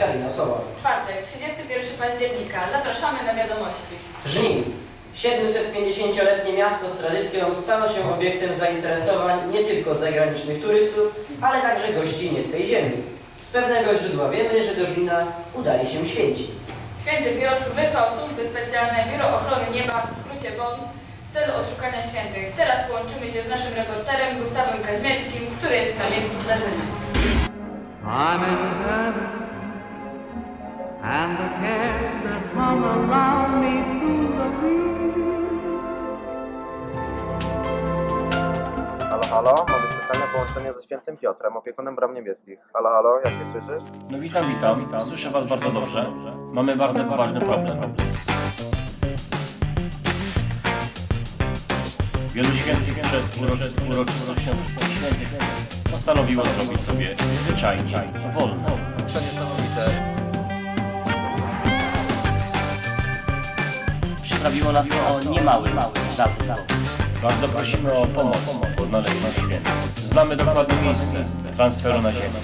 Karina Sowa. Czwartek, 31 października. Zapraszamy na wiadomości. Żnin. 750-letnie miasto z tradycją stało się obiektem zainteresowań nie tylko zagranicznych turystów, ale także gości nie z tej ziemi. Z pewnego źródła wiemy, że do Żnina udali się święci. Święty Piotr wysłał służby specjalne Biuro Ochrony Nieba, w skrócie BON, w celu odszukania świętych. Teraz połączymy się z naszym reporterem Gustawem Kaźmierskim, który jest na miejscu zdarzenia. Heaven, and the cares that hung around me through the Halo, halo, mamy specjalne połączenie ze świętym Piotrem, opiekunem bram niebieskich. Halo, halo, jak mnie słyszysz? No witam, witam. Słyszę Was bardzo dobrze. Mamy bardzo poważny problem. Wielu świętych przed uroczy- uroczystością świętych postanowiło zrobić sobie zwyczajnie wolno. To niesamowite. Przyprawiło nas to o niemały zawód. Bardzo prosimy o pomoc w odnalezieniu świętych. Znamy dokładne miejsce transferu na ziemię.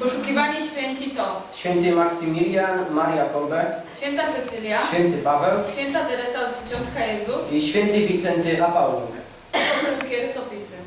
Poszukiwani święci to Święty Maksymilian, Maria Kolbe, święta Cecylia, święty Paweł święta Teresa od Dzieciątka Jezus i święty Wicenty Apaulik. to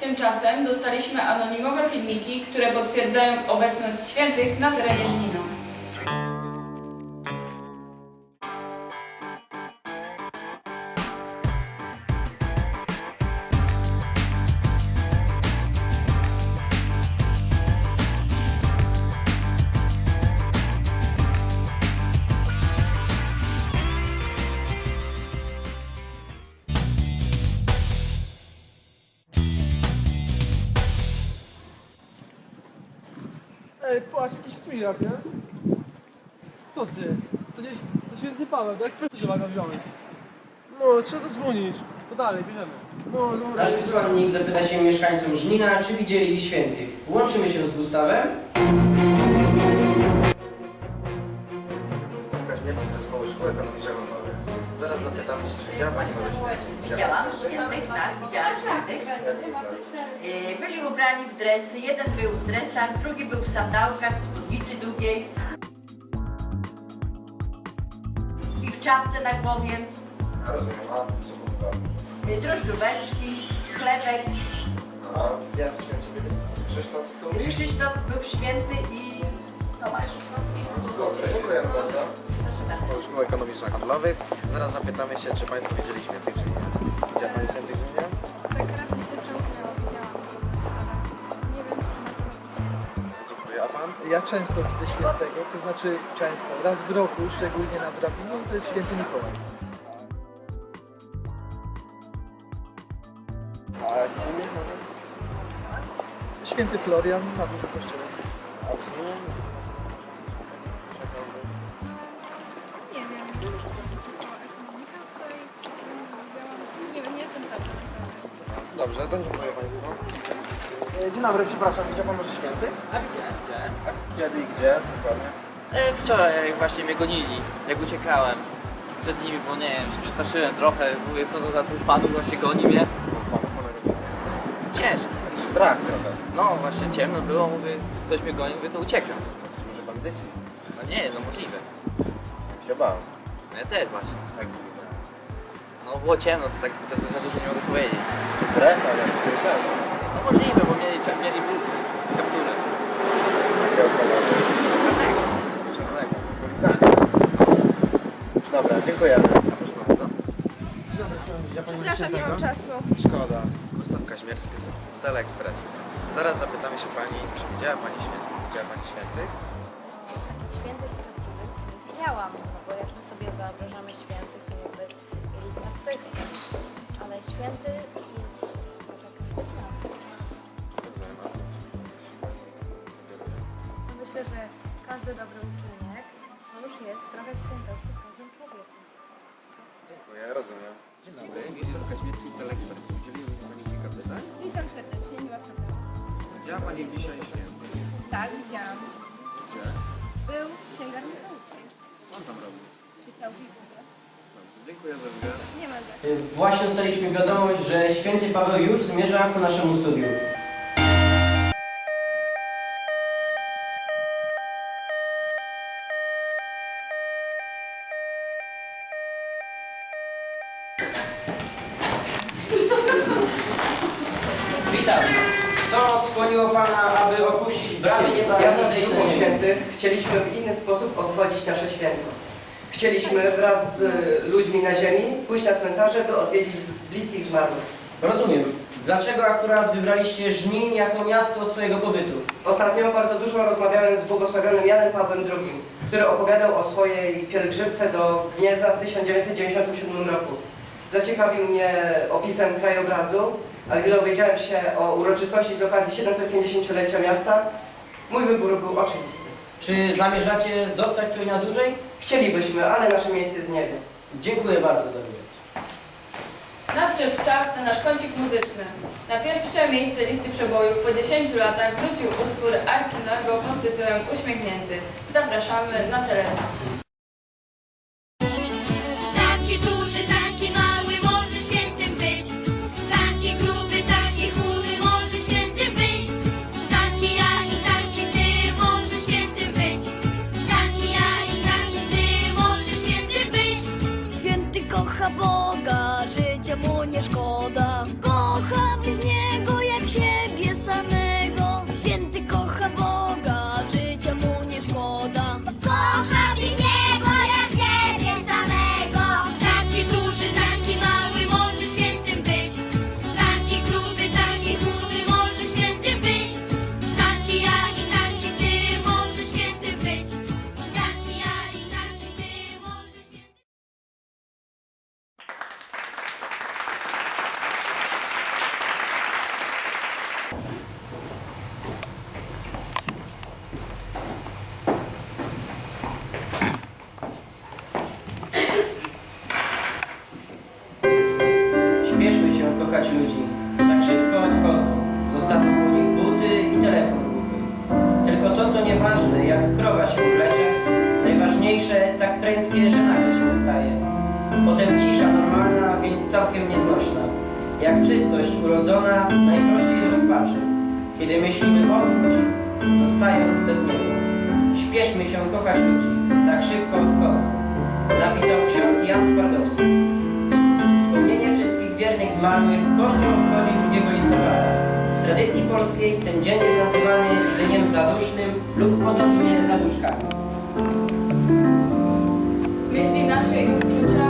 Tymczasem dostaliśmy anonimowe filmiki, które potwierdzają obecność świętych na terenie Żnina. Pirak, nie? Co ty? To nie to święty Paweł, do ekspresu się waga wziąłem. No, trzeba zadzwonić. To dalej, bierzemy. No, dobra. Nasz wysłannik zapyta się mieszkańców Żnina, czy widzieli świętych. Łączymy się z Gustawem. Widziałam świętych, tak, widziałam świętych. Yy, Byli ubrani w dresy, jeden był w dresach, drugi był w sandałkach, w spódnicy długiej i w czapce na głowie, rozumiem, a co yy, drożdżóweczki, chlebek. A jak święci byli? Krzysztof? Krzysztof był święty i Tomasz. Dobrze, dziękujemy bardzo. Proszę bardzo. Ekonomiczno-handlowych. Zaraz zapytamy się, czy Państwo widzieli świętych, czy nie. Widziała Pani świętych, czy nie? Tak raz mi się przemknęło, widziałam to, ale nie wiem, czy to na pewno święty. Dziękuję. A Pan? Ja często widzę świętego, to znaczy często, raz w roku, szczególnie na drabinie, to jest święty Mikołaj. A imię? Święty Florian na dużym kościele. A brzmienie? Nie Dobrze, to dziękuję Państwu. E, Dzień dobry, przepraszam, widział Pan może święty? A widziałem. A kiedy i gdzie? Dokładnie. E, wczoraj właśnie mnie gonili, jak uciekałem przed nimi, bo nie wiem, się przestraszyłem trochę, mówię co to za ten pan właśnie goni mnie. Ciężko. Strach trochę. No właśnie ciemno było, mówię, ktoś mnie goni, mówię to uciekam. Może bandyci? No nie, no możliwe. Się bałem. No ja też właśnie. Tak. No było ciemno, to tak za, za dużo nie mogę powiedzieć. Stres, ale. No możliwe, bo mieli, mieli bluzy z kapturem. Takiego koloru. Czarnego. Czarnego. Dobra, dziękujemy. Proszę bardzo. Ja pani Przepraszam, nie mam czasu. Szkoda. Gustaw Kaźmierski z, z Teleekspresu. Zaraz zapytamy się pani, czy widziała pani świętych? Widziała pani świętych? Świętych to widziałam, no bo jak my sobie wyobrażamy świętych, to Ale święty jest poczekaj, Myślę, że każdy dobry uczynek to już jest trochę świętości w każdym człowieku. Dziękuję, rozumiem. Dzień dobry, Gustaw Kaźmierski z Teleekspresu. Udzieliłem pani kilka pytań. Witam serdecznie, nie ma problemu. Widziała pani dzisiaj świętych? Tak, widziałam. Gdzie? Był w księgarni Kałickiej. Co on tam robi? Czytał Biblię. Dziękuję za wywiad. Nie ma za Y, Właśnie dostaliśmy wiadomość, że święty Paweł już zmierza ku naszemu studiu. Witam. Co skłoniło Pana, aby opuścić bramy nieba i z zejść na Duchą ziemię? Świętych chcieliśmy w inny sposób obchodzić nasze święto. Chcieliśmy wraz z y, ludźmi na ziemi pójść na cmentarze, by odwiedzić bliskich zmarłych. Rozumiem. Dlaczego akurat wybraliście Żnin jako miasto swojego pobytu? Ostatnio bardzo dużo rozmawiałem z błogosławionym Janem Pawłem II, który opowiadał o swojej pielgrzymce do Gniezna w 1997 roku. Zaciekawił mnie opisem krajobrazu, a gdy dowiedziałem się o uroczystości z okazji 750-lecia miasta, mój wybór był oczywisty. Czy zamierzacie zostać tutaj na dłużej? Chcielibyśmy, ale nasze miejsce jest niebie. Dziękuję bardzo za wywiad. Nadszedł czas na nasz kącik muzyczny. Na pierwsze miejsce listy przebojów po 10 latach wrócił utwór Arki Noego pod tytułem Uśmiechnięty. Zapraszamy na telewizję. Potem cisza normalna, więc całkiem nieznośna. Jak czystość urodzona, najprościej rozpaczy. Kiedy myślimy o kimś, zostając bez niego. Śpieszmy się kochać ludzi. Tak szybko odchodzą. Napisał ksiądz Jan Twardowski. Wspomnienie wszystkich wiernych zmarłych Kościół obchodzi 2 listopada. W tradycji polskiej ten dzień jest nazywany Dniem Zadusznym lub potocznie Zaduszkami. Myśli nasze i uczucia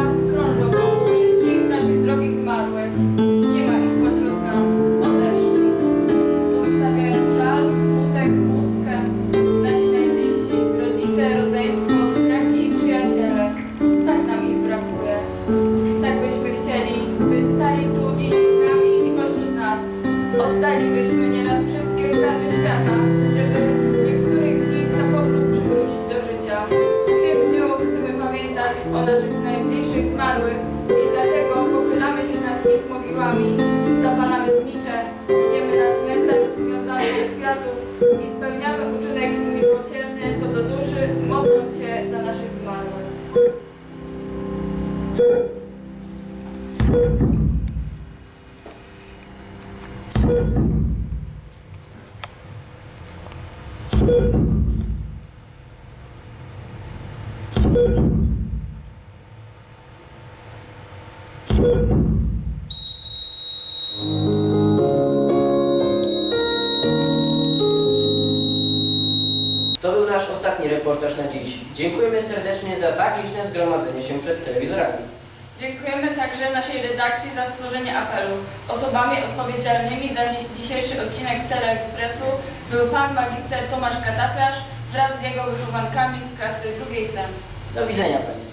o naszych najbliższych zmarłych i dlatego pochylamy się nad ich mogiłami, zapalamy znicze, idziemy na cmentarz związany do kwiatów i spełniamy uczynek miłosierny co do duszy, modląc się za naszych zmarłych. Thank you. Dziś. Dziękujemy serdecznie za tak liczne zgromadzenie się przed telewizorami. Dziękujemy także naszej redakcji za stworzenie apelu. Osobami odpowiedzialnymi za dzi- dzisiejszy odcinek Teleekspresu był pan magister Tomasz Katafiarz wraz z jego wychowankami z klasy drugiej C. Do widzenia Państwu.